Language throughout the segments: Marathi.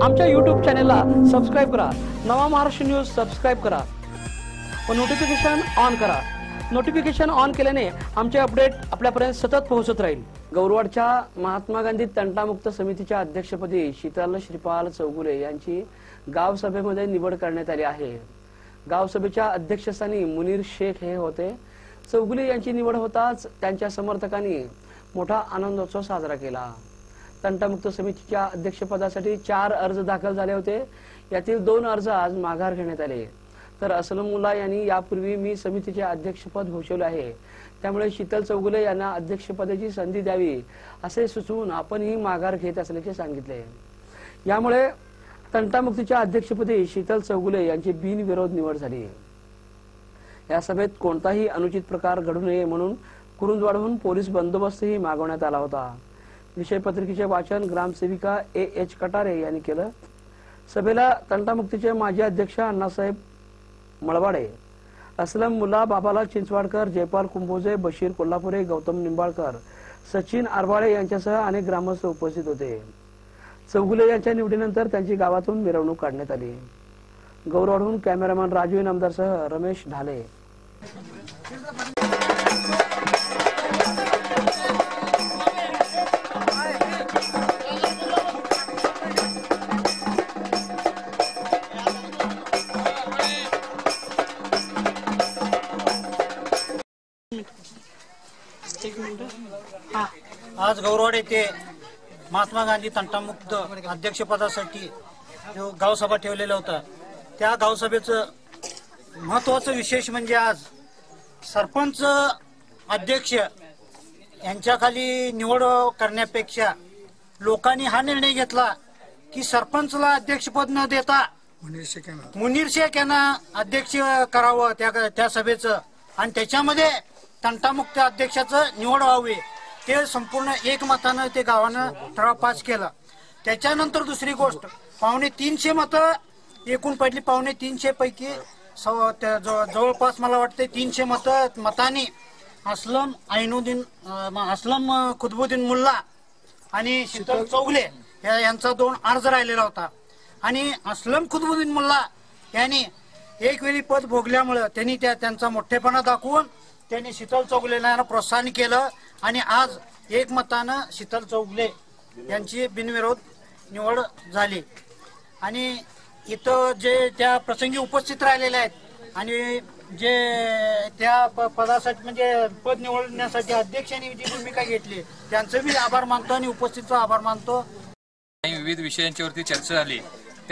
आमच्या यूट्यूब चॅनेलला सबस्क्राईब करा. नवा महाराष्ट्र न्यूज सबस्क्राईब करा. व नोटिफिकेशन ऑन करा. नोटिफिकेशन ऑन केल्याने आमचे अपडेट आपल्यापर्यंत सतत पोहोचत राहील. गौरवाडच्या महात्मा गांधी तंटामुक्त समितीच्या अध्यक्षपदी शीतल श्रीपाल चौगुले यांची गावसभेमध्ये निवड करण्यात आली आहे. गावसभेच्या अध्यक्षस्थानी मुनीर शेख हे होते. चौगुले यांची निवड होताच त्यांच्या समर्थकांनी मोठा आनंदोत्सव साजरा केला. तंटामुक्त समितीच्या अध्यक्षपदासाठी चार अर्ज दाखल झाले होते. यातील दोन अर्ज आज माघार घेण्यात आले. तर असलमुल्ला यांनी यापूर्वी मी समितीचे अध्यक्षपद भूषवले आहे. त्यामुळे शीतल चौगुले यांना अध्यक्षपदाची संधी द्यावी असे सुचवून आपणही माघार घेत असल्याचे सांगितले. यामुळे तंटामुक्तीच्या अध्यक्षपदी शीतल चौगुले यांची बिनविरोध निवड झाली. या सभेत कोणताही अनुचित प्रकार घडू नये म्हणून कुरुंदवाडहून पोलीस बंदोबस्तही मागवण्यात आला होता. विषयपत्रिकेचे वाचन ग्रामसेविका ए एच कटारे यांनी केलं. सभेला तंटामुक्तीचे माजी अध्यक्ष अण्णासाहेब मळवाडे असलम मुला बाबाला चिंचवाडकर जयपाल कुंभोजे बशीर कोल्हापुरे गौतम निंबाळकर सचिन आरवाळे यांच्यासह अनेक ग्रामस्थ उपस्थित होते. चौगुले यांच्या निवडीनंतर त्यांची गावातून मिरवणूक काढण्यात आली. गौरवहून कॅमेरामॅन राजू इनामदारसह रमेश ढाले. आज गौरवाड येथे महात्मा गांधी तंटामुक्त अध्यक्षपदासाठी जो गावसभा ठेवलेला होता त्या गावसभेचं महत्वाचं विशेष म्हणजे आज सरपंच अध्यक्ष यांच्याखाली निवड करण्यापेक्षा लोकांनी हा निर्णय घेतला की सरपंचला अध्यक्षपद न देता मुनीर शेख यांना अध्यक्ष करावं त्या त्या सभेचं. आणि त्याच्यामध्ये तंटामुक्त अध्यक्षाचं निवड व्हावी ते संपूर्ण एकमतानं ते गावानं ठराव पास केला. त्याच्यानंतर दुसरी गोष्ट पावणे तीनशे मतं एकूण पडली. पावणे तीनशे पैकी त्या जवळ- जवळपास मला वाटते तीनशे मतं मताने असलम ऐनुद्दीन असलम अं, कुतबुद्दीन मुल्ला आणि शीतल चौगले या- यांचा दोन अर्ज राहिलेला होता. आणि असलम खुदबुद्दीन मुल्ला यांनी एक वेळी पद भोगल्यामुळं त्यांनी त्या त्यांचा मोठेपणा दाखवून त्यांनी शीतल चौगुलेला यांना प्रोत्साहन केलं आणि आज एकमतानं शीतल चौगले यांची बिनविरोध निवड झाली. आणि इथं जे त्या प्रसंगी उपस्थित राहिलेले आहेत आणि जे त्या प- पदासाठी म्हणजे पद निवडण्यासाठी अध्यक्षांनी जी भूमिका घेतली त्यांचं मी आभार मानतो आणि उपस्थितचा आभार मानतो. आणि विविध विषयांच्यावरती चर्चा झाली.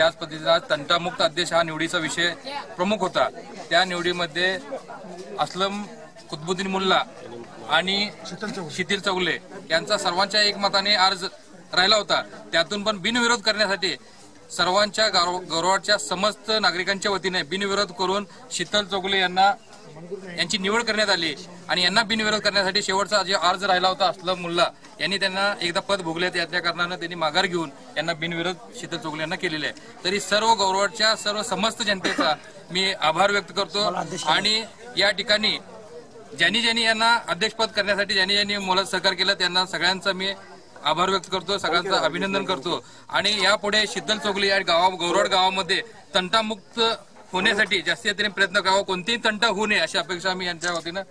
त्याच पद्धतीचा तंटामुक्त अध्यक्ष हा निवडीचा विषय प्रमुख होता. त्या निवडीमध्ये असलम कुतबुद्दीन मुल्ला आणि शीतील चौगले यांचा सर्वांच्या एकमताने अर्ज राहिला होता. त्यातून पण बिनविरोध करण्यासाठी सर्वांच्या गौरवाच्या समस्त नागरिकांच्या वतीने बिनविरोध करून शीतल चौगले यांना यांची निवड करण्यात आली. आणि यांना बिनविरोध करण्यासाठी शेवटचा जे अर्ज राहिला होता असलम मुल्ला यांनी त्यांना एकदा पद भोगले त्या कारणानं त्यांनी माघार घेऊन यांना बिनविरोध शीतल चौगले यांना केलेले आहे. तरी सर्व गौरवाच्या सर्व समस्त जनतेचा मी आभार व्यक्त करतो. आणि या ठिकाणी ज्यांनी ज्यांनी यांना अध्यक्षपद करण्यासाठी ज्यांनी ज्यांनी मोलात सहकार केलं त्यांना सगळ्यांचा मी आभार व्यक्त करतो सगळ्यांचं अभिनंदन करतो. आणि यापुढे शीतल चौगले या गावा गौरवाड गावामध्ये तंटामुक्त होण्यासाठी जास्तीत जास्त प्रयत्न करावा. कोणतेही तंटा होऊ नये अशी अपेक्षा मी यांच्या वतीनं